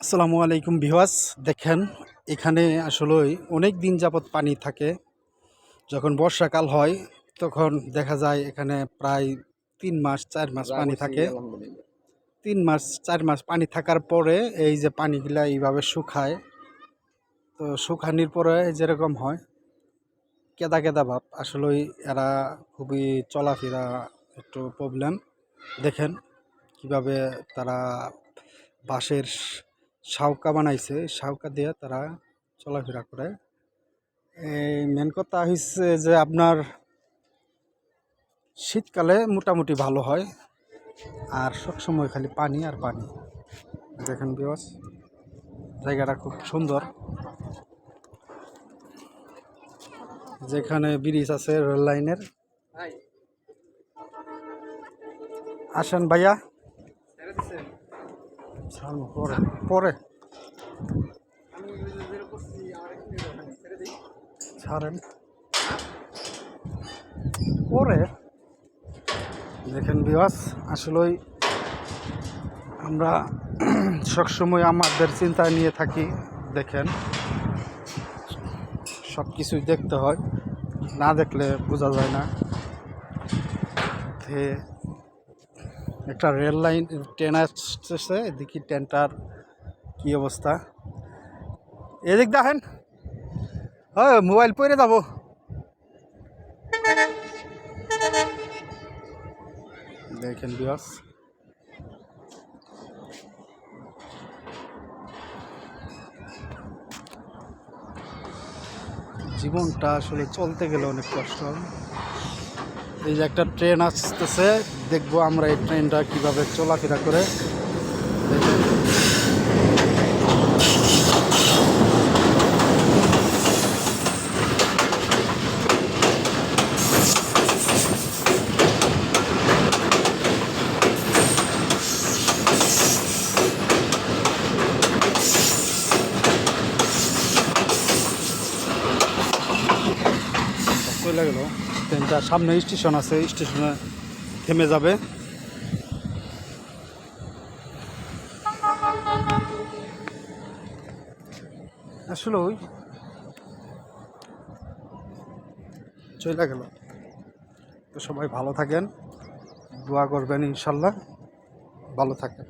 আসসালামু আলাইকুম ভিওয়াস দেখেন এখানে আসলে অনেক দিন যাবৎ পানি থাকে। যখন বর্ষাকাল হয় তখন দেখা যায় এখানে প্রায় তিন মাস চার মাস পানি থাকে। তিন মাস চার মাস পানি থাকার পরে এই যে পানিগুলা এইভাবে শুকায় তো শুকানির পরে যেরকম হয় কেদা কেদা ভাব। আসলে এরা খুবই চলাফেরা একটু প্রবলেম দেখেন কীভাবে তারা বাঁশের সাউকা বানাইছে। সাউকা দিয়ে তারা চলাফেরা করে। এই মেন কথা হচ্ছে যে আপনার শীতকালে মোটামুটি ভালো হয়। আর সবসময় খালি পানি আর পানি। দেখেন বিয়স জায়গাটা খুব সুন্দর। যেখানে ব্রিজ আছে রেল লাইনের আসেন ভাইয়া। পরে পরে। ছাড়েন। পরে দেখেন বিবাস আসলেই আমরা সবসময় আমাদের চিন্তা নিয়ে থাকি, দেখেন। সব কিছুই দেখতে হয়, না দেখলে বোঝা যায় না। একটা রেল লাইন, ট্রেন আসতেছে, এদিকে ট্রেনটার কি অবস্থা? এদিক দেখেন। হ্যাঁ মোবাইল পরে যাব। দেখেন বিয়াস জীবনটা আসলে চলতে গেলে অনেক কষ্ট। এই যে একটা ট্রেন আসতেছে, দেখব আমরা এই ট্রেনটা কীভাবে চলাফেরা করে দেখেন। চলে গেল। ট্রেনটা সামনে স্টেশন আছে, স্টেশনে থেমে যাবে। আসলে ওই চলে গেল। তো সবাই ভালো থাকেন, দোয়া করবেন ইনশাল্লাহ। ভালো থাকেন।